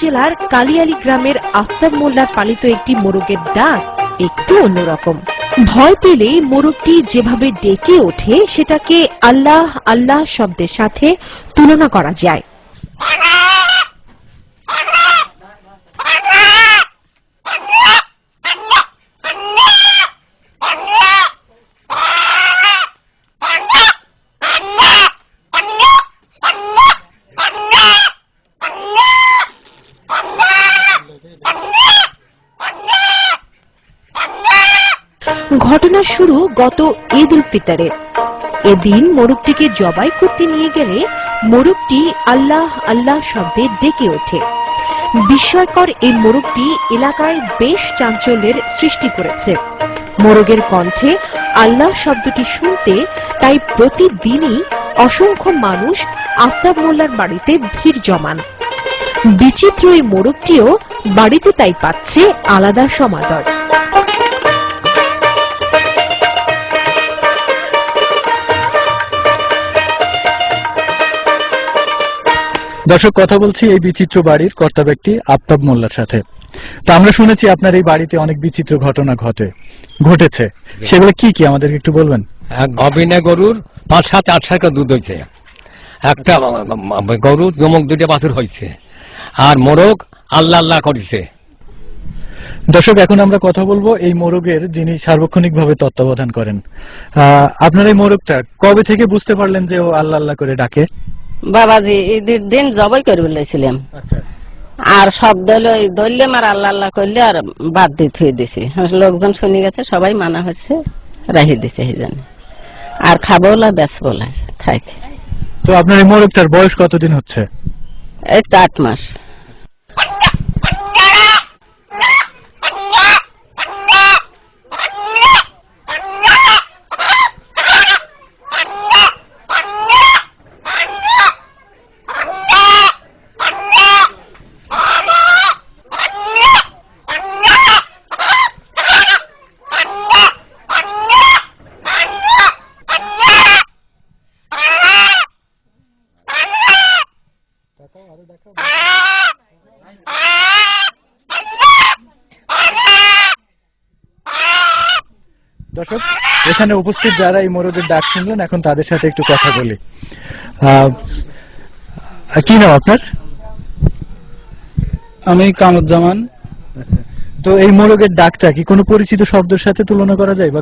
জেলার কালিয়ালি গ্রামের আফতাব মোল্লার পালিত একটি মোরগের ডাক একটু অন্যরকম। ভয় পেলে মোরগটি যেভাবে ডেকে ওঠে, সেটাকে আল্লাহ আল্লাহ শব্দের সাথে তুলনা করা যায়। ঘটনা শুরু গত ঈদ উল ফিতরে। এদিন মোরগটিকে জবাই করতে নিয়ে গেলে মোরগটি আল্লাহ আল্লাহ শব্দে ডেকে ওঠে। বিস্ময়কর এই মোরগটি এলাকায় বেশ চাঞ্চল্যের সৃষ্টি করেছে। মোরগের কণ্ঠে আল্লাহ শব্দটি শুনতে তাই প্রতিদিনই অসংখ্য মানুষ আফতাব মোল্লার বাড়িতে ভিড় জমান। বিচিত্র এই মোরগটিও বাড়িতে তাই পাচ্ছে আলাদা সমাদর। দর্শক কথা বলছি এই বিচিত্র বাড়ির কর্তা ব্যক্তি আফতাব মোল্লার সাথে। তো আমরা শুনেছি আপনার এই বাড়িতে অনেক বিচিত্র ঘটনা ঘটে ঘটেছে। সেগুলো কি কি আমাদেরকে একটু বলবেন? অবিনে গরুর পাঁচ সাত আট সাত দুধ হয়েছে। একটা গরুর জমক দুইটা বাছুর হয়েছে। আর মোরগ আল্লাহ আল্লাহ করেছে। দর্শক এখন আমরা কথা বলব এই মোরগের যিনি সার্বক্ষণিকভাবে তত্ত্বাবধান করেন। আহ, আপনার এই মোরগটা কবে থেকে বুঝতে পারলেন যে ও আল্লাহ আল্লাহ করে ডাকে? বাবাজি ঈদের দিন জবাই করে বলেছিলাম। আর সব এই ধরলাম আর আল্লাহ আল্লাহ করলে আর বাদ দিয়ে থুয়ে দিছি। লোকজন শুনে গেছে সবাই মানা হচ্ছে রাহি দিছে জন্য আর খাব না বেসবো না থাকে। তো আপনার এই মোরগটার বয়স কতদিন হচ্ছে? এই তো আট মাস। দর্শক এখানে উপস্থিত যারা এই মোরগের ডাক শুনলেন এখন তাদের সাথে একটু কথা বলি। আহ, কি নাম আপনার? আমি কামুজ্জামান তো এই মোরগের ডাকটা কি কোনো পরিচিত শব্দের সাথে তুলনা করা যায় বা